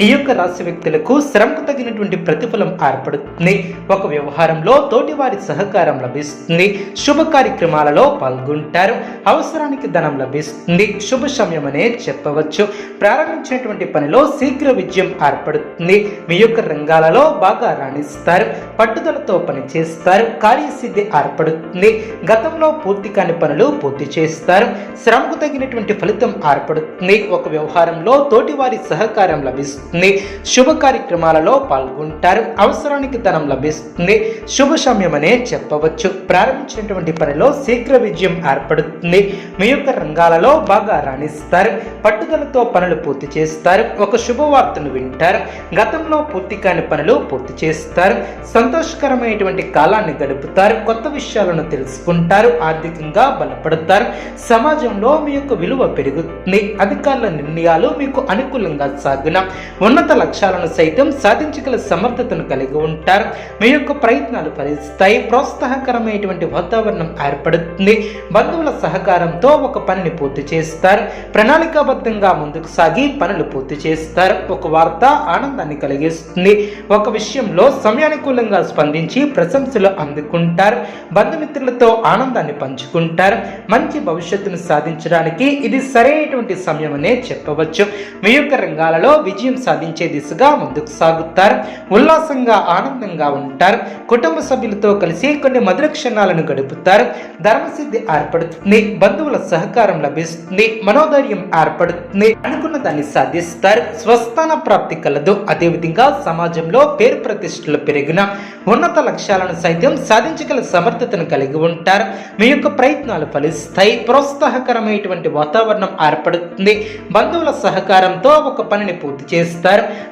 ఈ యొక్క రాశి వ్యక్తులకు శ్రమకు తగినటువంటి ప్రతిఫలం ఏర్పడుతుంది. ఒక వ్యవహారంలో తోటివారి సహకారం లభిస్తుంది. శుభ కార్యక్రమాలలో పాల్గొంటారు. అవసరానికి ధనం లభిస్తుంది. శుభ సమయం అనే చెప్పవచ్చు. ప్రారంభించినటువంటి పనిలో శీఘ్ర విజయం ఏర్పడుతుంది. మీ యొక్క రంగాలలో బాగా రాణిస్తారు. పట్టుదలతో పనిచేస్తారు. కార్యసిద్ధి ఏర్పడుతుంది. గతంలో పూర్తి కాని పనులు పూర్తి చేస్తారు. శ్రమకు తగినటువంటి ఫలితం ఏర్పడుతుంది. ఒక వ్యవహారంలో తోటివారి సహకారం లభిస్తుంది. శుభ కార్యక్రమాలలో పాల్గొంటారు. అవసరానికి ధనం లభిస్తుంది. శుభ సమయమనే చెప్పవచ్చు. ప్రారంభించినటువంటి పనిలో శీఘ్ర విజయం ఏర్పడుతుంది. మీ యొక్క రంగాలలో బాగా రాణిస్తారు. పట్టుదలతో పనులు పూర్తి చేస్తారు. ఒక శుభవార్తను వింటారు. గతంలో పూర్తి కాని పనులు పూర్తి చేస్తారు. సంతోషకరమైనటువంటి కాలాన్ని గడుపుతారు. కొత్త విషయాలను తెలుసుకుంటారు. ఆర్థికంగా బలపడతారు. సమాజంలో మీ యొక్క విలువ పెరుగుతుంది. అధికారుల నిర్ణయాలు మీకు అనుకూలంగా సాగున ఉన్నత లక్ష్యాలను సైతం సాధించగల సమర్థతను కలిగి ఉంటారు. మీ యొక్క ప్రయత్నాలు ఫలిస్తాయి. ప్రోత్సాహకరమైనటువంటి వాతావరణం ఏర్పడుతుంది. బంధువుల సహకారంతో ఒక పనిని పూర్తి చేస్తారు. ప్రణాళికాబద్ధంగా ముందుకు సాగి పనులు పూర్తి చేస్తారు. ఒక వార్త ఆనందాన్ని కలిగిస్తుంది. ఒక విషయంలో సమయానుకూలంగా స్పందించి ప్రశంసలు అందుకుంటారు. బంధుమిత్రులతో ఆనందాన్ని పంచుకుంటారు. మంచి భవిష్యత్తును సాధించడానికి ఇది సరైనటువంటి సమయం అనే చెప్పవచ్చు. మీ యొక్క రంగాలలో విజయం సాధించే దిశగా ముందుకు సాగుతారు. ఉల్లాసంగా ఆనందంగా ఉంటారు. కుటుంబ సభ్యులతో కలిసి కొన్ని మధుర క్షణాలను గడుపుతారు. ధర్మసిద్ధి ఏర్పడుతుంది. బంధువుల సహకారం లభిస్తుంది. మనోధైర్యం ఏర్పడుతుంది. అనుకున్న దాన్ని సాధిస్తారు. స్వస్థాన ప్రాప్తి కలదు. అదేవిధంగా సమాజంలో పేరు ప్రతిష్టలు పెరిగిన ఉన్నత లక్ష్యాలను సైతం సాధించగల సమర్థతను కలిగి ఉంటారు. మీ యొక్క ప్రయత్నాలు ఫలిస్తాయి. ప్రోత్సాహకరమైనటువంటి వాతావరణం ఏర్పడుతుంది. బంధువుల సహకారంతో ఒక పనిని పూర్తి చేస్తారు.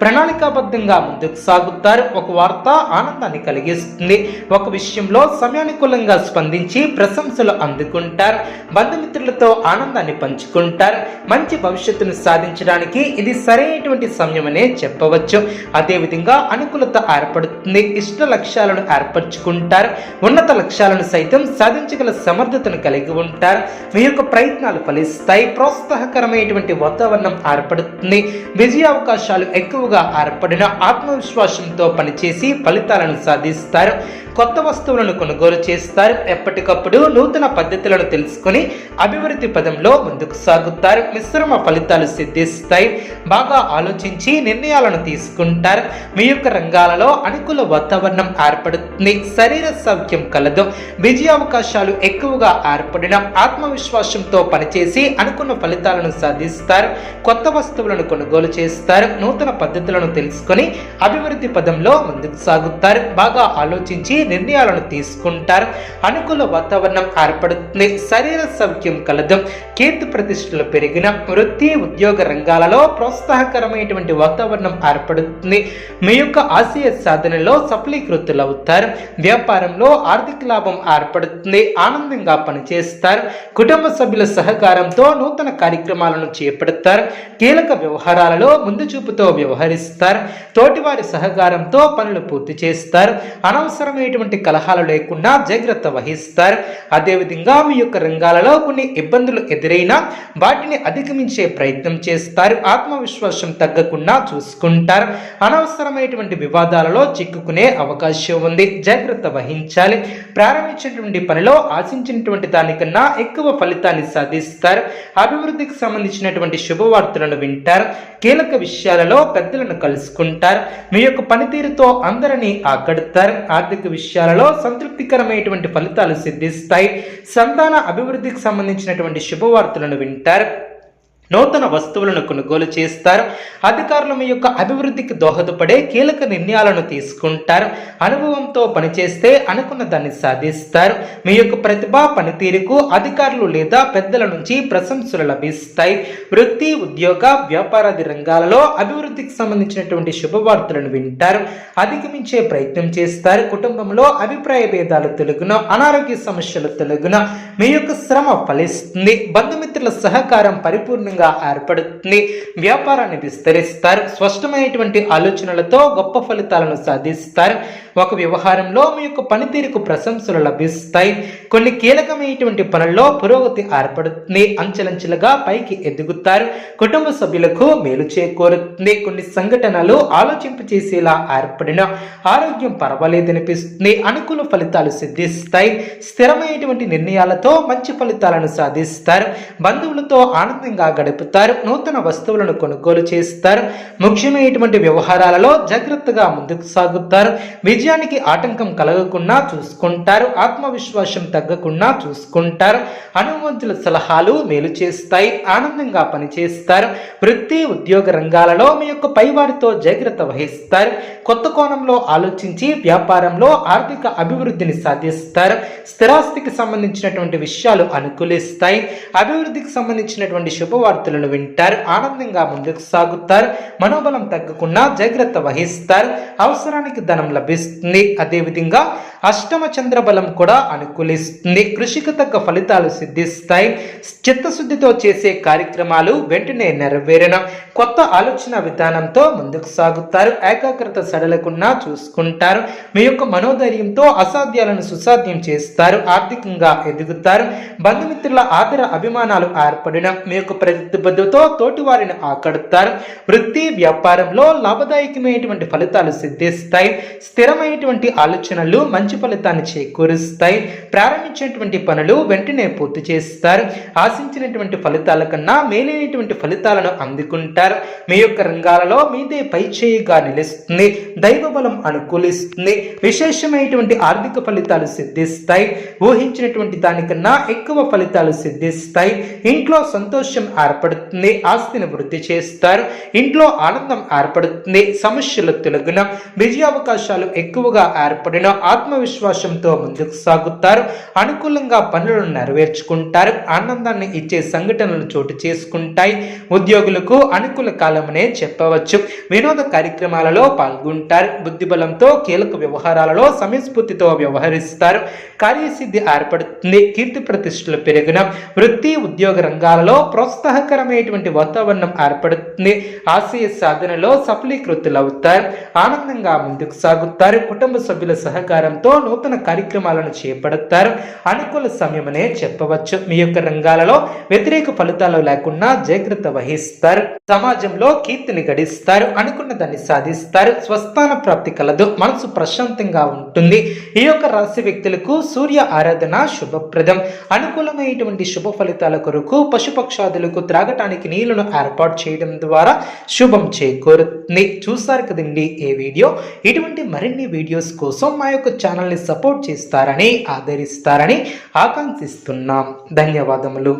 ప్రణాళికాబద్ధంగా ముందుకు సాగుతారు. ఒక వార్త ఆనందాన్ని కలిగిస్తుంది. ఒక విషయంలో సమయానుకూలంగా స్పందించి ప్రశంసలు అందుకుంటారు. బంధుమిత్రులతో ఆనందాన్ని పంచుకుంటారు. మంచి భవిష్యత్తును సాధించడానికి ఇది సరైనటువంటి సమయమనే చెప్పవచ్చు. అదేవిధంగా అనుకూలత ఏర్పడుతుంది. ఇష్ట లక్ష్యాలను ఏర్పరచుకుంటారు. ఉన్నత లక్ష్యాలను సైతం సాధించగల సమర్థతను కలిగి ఉంటారు. మీ యొక్క ప్రయత్నాలు ఫలిస్తాయి. ప్రోత్సాహకరమైనటువంటి వాతావరణం ఏర్పడుతుంది. విజయ అవకాశాలు ఎక్కువగా ఏర్పడిన ఆత్మవిశ్వాసంతో పనిచేసి ఫలితాలను సాధిస్తారు. కొత్త వస్తువులను కొనుగోలు చేస్తారు. ఎప్పటికప్పుడు నూతన పద్ధతులను తెలుసుకొని అభివృద్ధి పదంలో ముందుకు సాగుతారు. మిశ్రమ ఫలితాలు సిద్ధిస్తాయి. బాగా ఆలోచించి నిర్ణయాలను తీసుకుంటారు. మీ యొక్క రంగాలలో అనుకూల వాతావరణం ఏర్పడుతుంది. శరీర సౌఖ్యం కలదు. విజయావకాశాలు ఎక్కువగా ఏర్పడిన ఆత్మవిశ్వాసంతో పనిచేసి అనుకున్న ఫలితాలను సాధిస్తారు. కొత్త వస్తువులను కొనుగోలు చేస్తారు. నూతన పద్ధతులను తెలుసుకొని అభివృద్ధి పదంలో ముందుకు సాగుతారు. బాగా ఆలోచించి నిర్ణయాలను తీసుకుంటారు. అనుకూల వాతావరణం ఏర్పడుతుంది. శరీర సౌఖ్యం కలదు. కీర్తి ప్రతిష్టలు పెరిగిన వృత్తి ఉద్యోగ రంగాలలో ప్రోత్సాహకరమైనటువంటి వాతావరణం ఏర్పడుతుంది. మీ యొక్క ఆశయ సాధనలో సఫలీకృతులు అవుతారు వ్యాపారంలో ఆర్థిక లాభం ఏర్పడుతుంది. ఆనందంగా పనిచేస్తారు. కుటుంబ సభ్యుల సహకారంతో నూతన కార్యక్రమాలను చేపడతారు. కీలక వ్యవహారాలలో ముందు చూపుతో వ్యవహరిస్తారు. తోటివారి సహకారంతో పనులు పూర్తి చేస్తారు. అనవసరమైన అనవసరమైనటువంటి కలహాలు లేకుండా జాగ్రత్త వహిస్తారు. అదేవిధంగా మీ యొక్క రంగాలలో కొన్ని ఇబ్బందులు ఎదురైనా వాటిని అధిగమించే ప్రయత్నం చేస్తారు. ఆత్మవిశ్వాసం తగ్గకుండా చూసుకుంటారు. అనవసరమైనటువంటి వివాదాలలో చిక్కుకునే అవకాశం ఉంది. జాగ్రత్త వహించాలి. ప్రారంభించినటువంటి పనిలో ఆశించినటువంటి దానికన్నా ఎక్కువ ఫలితాన్ని సాధిస్తారు. అభివృద్ధికి సంబంధించినటువంటి శుభవార్తలను వింటారు. కీలక విషయాలలో పెద్దలను కలుసుకుంటారు. మీ యొక్క పనితీరుతో అందరినీ ఆకడతారు. ఆర్థిక విషయాలలో సంతృప్తికరమైనటువంటి ఫలితాలు సిద్ధిస్తాయి. సంతాన అభివృద్ధికి సంబంధించినటువంటి శుభవార్తలను వింటారు. నూతన వస్తువులను కొనుగోలు చేస్తారు. అధికారులు మీ యొక్క అభివృద్ధికి దోహదపడే కీలక నిర్ణయాలను తీసుకుంటారు. అనుభవంతో పనిచేస్తే అనుకున్న దాన్ని సాధిస్తారు. మీ యొక్క ప్రతిభ పనితీరుకు అధికారులు లేదా పెద్దల నుంచి ప్రశంసలు లభిస్తాయి. వృత్తి ఉద్యోగ వ్యాపారాది రంగాలలో అభివృద్ధికి సంబంధించినటువంటి శుభవార్తలను వింటారు. అధిగమించే ప్రయత్నం చేస్తారు. కుటుంబంలో అభిప్రాయ భేదాలు తొలగున అనారోగ్య సమస్యలు తొలగున మీ యొక్క శ్రమ ఫలిస్తుంది. బంధుమిత్రుల సహకారం పరిపూర్ణంగా ఏర్పడుతుంది. వ్యాపారాన్ని విస్తరిస్తారు. స్పష్టమైనటువంటి ఆలోచనలతో గొప్ప ఫలితాలను సాధిస్తారు. ఒక వ్యవహారంలో మీ యొక్క పనితీరుకు ప్రశంసలు లభిస్తాయి. కొన్ని కీలకమైనటువంటి పనుల్లో పురోగతి ఏర్పడుతుంది. అంచెలంచెలుగా పైకి ఎదుగుతారు. కుటుంబ సభ్యులకు మేలు చేకూరుతుంది. కొన్ని సంఘటనలు ఆలోచింపు చేసేలా ఏర్పడిన ఆరోగ్యం పర్వాలేదనిపిస్తుంది. అనుకూల ఫలితాలు సిద్ధిస్తాయి. స్థిరమైనటువంటి నిర్ణయాలతో మంచి ఫలితాలను సాధిస్తారు. బంధువులతో ఆనందంగా గడుపుతారు. నూతన వస్తువులను కొనుగోలు చేస్తారు. ముఖ్యమైనటువంటి వ్యవహారాలలో జాగ్రత్తగా ముందుకు సాగుతారు. విజయానికి ఆటంకం కలగకుండా చూసుకుంటారు ఆత్మవిశ్వాసం తగ్గకుండా చూసుకుంటారు హనుమంతుల సలహాలు మేలు చేస్తాయి ఆనందంగా పనిచేస్తారు వృత్తి ఉద్యోగ రంగాలలో మీ యొక్క పైవారితో జాగ్రత్త వహిస్తారు కొత్త కోణంలో ఆలోచించి వ్యాపారంలో ఆర్థిక అభివృద్ధిని సాధిస్తారు స్థిరాస్తికి సంబంధించినటువంటి విషయాలు అనుకూలిస్తాయి అభివృద్ధికి సంబంధించినటువంటి శుభవార్తలను వింటారు ఆనందంగా ముందుకు సాగుతారు మనోబలం తగ్గకుండా జాగ్రత్త వహిస్తారు అవసరానికి ధనం లభిస్తుంది అదేవిధంగా అష్టమ చంద్ర బలం కూడా అనుకూలిస్తుంది. కృషికి తగ్గ ఫలితాలు సిద్ధిస్తాయి. చిత్తశుద్ధితో చేసే కార్యక్రమాలు వెంటనే నెరవేరిన కొత్త ఆలోచన విధానంతో ముందుకు సాగుతారు. ఏకాగ్రత సడలకుండా చూసుకుంటారు. మీ యొక్క మనోధైర్యంతో అసాధ్యాలను సుసాధ్యం చేస్తారు. ఆర్థికంగా ఎదుగుతారు. బంధుమిత్రుల ఆదర అభిమానాలు ఏర్పడిన మీ యొక్క ప్రతిబద్ధతో తోటి వారిని ఆకడతారు. వృత్తి వ్యాపారంలో లాభదాయకమైనటువంటి ఫలితాలు సిద్ధిస్తాయి. స్థిరం స్థిరమైనటువంటి ఆలోచనలు మంచి ఫలితాన్ని చేకూరుస్తాయి. ప్రారంభించినటువంటి పనులు వెంటనే పూర్తి చేస్తారు. ఆశించినటువంటి ఫలితాల కన్నా మేలైనటువంటి ఫలితాలను అందుకుంటారు. మీ యొక్క రంగాలలో మీదే పై చేయిగా నిలుస్తుంది. దైవ బలం అనుకూలిస్తుంది. విశేషమైనటువంటి ఆర్థిక ఫలితాలు సిద్ధిస్తాయి. ఊహించినటువంటి దానికన్నా ఎక్కువ ఫలితాలు సిద్ధిస్తాయి. ఇంట్లో సంతోషం ఏర్పడుతుంది. ఆస్తిని వృద్ధి చేస్తారు. ఇంట్లో ఆనందం ఏర్పడుతుంది. సమస్యలు తొలగిన విజయావకాశాలు ఎక్కువగా ఏర్పడిన ఆత్మవిశ్వాసంతో ముందుకు సాగుతారు. అనుకూలంగా పనులను నెరవేర్చుకుంటారు. ఆనందాన్ని ఇచ్చే సంఘటనలు చోటు చేసుకుంటాయి. ఉద్యోగులకు అనుకూల కాలమనే చెప్పవచ్చు. వినోద కార్యక్రమాలలో పాల్గొంటారు. బుద్ధిబలంతో కీలక వ్యవహారాలలో సమయస్ఫూర్తితో వ్యవహరిస్తారు. కార్యసిద్ధి ఏర్పడుతుంది. కీర్తి ప్రతిష్టలు పెరిగిన వృత్తి ఉద్యోగ రంగాలలో ప్రోత్సాహకరమైనటువంటి వాతావరణం ఏర్పడుతుంది. ఆశయ సాధనలో సఫలీకృతులవుతారు. ఆనందంగా ముందుకు సాగుతారు. కుటుంబ సభ్యుల సహకారంతో నూతన కార్యక్రమాలను చేపడతారు. అనుకూల సమయమనే చెప్పవచ్చు. మీ యొక్క రంగాలలో వ్యతిరేక ఫలితాలు లేకుండా జాగ్రత్త వహిస్తారు. సమాజంలో కీర్తిని గడిస్తారు. అనుకున్న దాన్ని సాధిస్తారు. స్వస్థాన ప్రాప్తి కలదు. మనసు ప్రశాంతంగా ఉంటుంది. ఈ యొక్క రాశి వ్యక్తులకు సూర్య ఆరాధన శుభప్రదం. అనుకూలమైనటువంటి శుభ ఫలితాల కొరకు పశుపక్షాదులకు త్రాగటానికి నీళ్ళను ఏర్పాటు చేయడం ద్వారా శుభం చేకూరుతుంది. చూసారు కదండి ఏ వీడియో? ఇటువంటి మరిన్ని వీడియోస్ కోసం మా యొక్క ఛానల్ని సపోర్ట్ చేస్తారని ఆదరిస్తారని ఆకాంక్షిస్తున్నాం. ధన్యవాదములు.